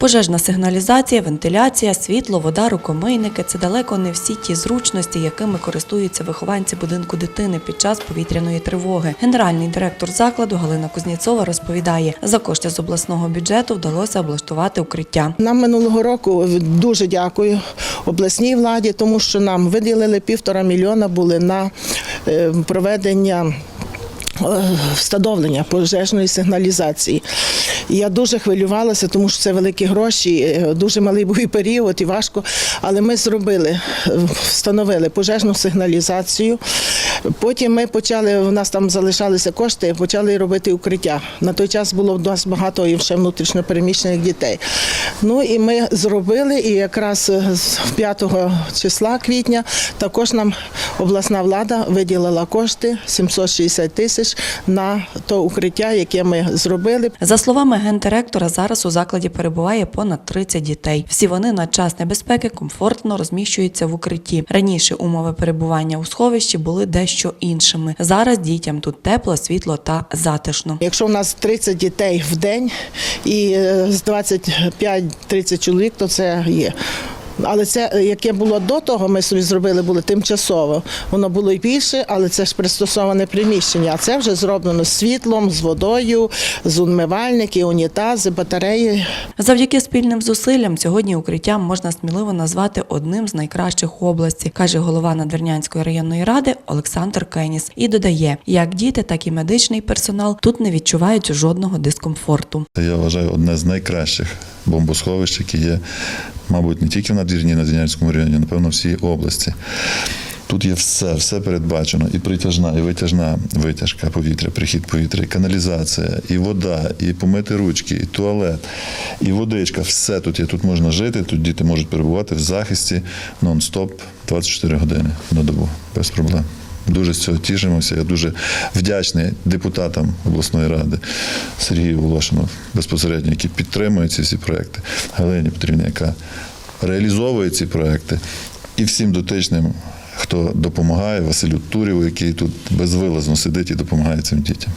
Пожежна сигналізація, вентиляція, світло, вода, рукомийники це далеко не всі ті зручності, якими користуються вихованці будинку дитини під час повітряної тривоги. Генеральний директор закладу Галина Кузніцова розповідає, за кошти з обласного бюджету вдалося облаштувати укриття. Нам минулого року дуже дякую обласній владі, тому що нам виділили півтора мільйона були на е, проведення. е, Встановлення пожежної сигналізації. Я дуже хвилювалася, тому що це великі гроші, е, дуже малий був період і важко. Але ми зробили, е, встановили пожежну сигналізацію. Потім ми почали, у нас там залишалися кошти, почали робити укриття. На той час було в нас багато і ще внутрішньо переміщених дітей. Ну і ми зробили, і якраз е, з 5 числа квітня також нам обласна влада виділила кошти 760 тисяч на то укриття, яке ми зробили. За словами гендиректора, зараз у закладі перебуває понад 30 дітей. Всі вони на час небезпеки комфортно розміщуються в укритті. Раніше умови перебування у сховищі були дещо іншими. Зараз дітям тут тепло, світло та затишно. Якщо в нас 30 дітей в день і е, з 25-30 чоловік, то це є. Але це е, яке було до того, ми собі зробили було тимчасово. Воно було і більше, але це ж пристосоване приміщення. А це вже зроблено з світлом, з водою, з умивальники, унітази, батареї. Завдяки спільним зусиллям сьогодні укриття можна сміливо назвати одним з найкращих в області, каже голова Надвірнянської районної ради Олександр Кеніс. І додає, як діти, так і медичний персонал тут не відчувають жодного дискомфорту. Я вважаю одне з найкращих бомбосховищ, які є, мабуть, не тільки в Надвірні, на Дінярському районі, напевно, всій області. Тут є все, все передбачено. І притяжна, і витяжна витяжка повітря, прихід повітря, і каналізація, і вода, і помити ручки, і туалет, і водичка. Все тут є. Тут можна жити, тут діти можуть перебувати в захисті нон-стоп 24 години на добу, без проблем. Дуже з цього тішимося. Я дуже вдячний депутатам обласної ради Сергію Волошину безпосередньо, які підтримують ці всі проекти. Галині Петрівні, яка реалізовує ці проекти, і всім дотичним, хто допомагає, Василю Турєву, який тут безвилазно сидить і допомагає цим дітям.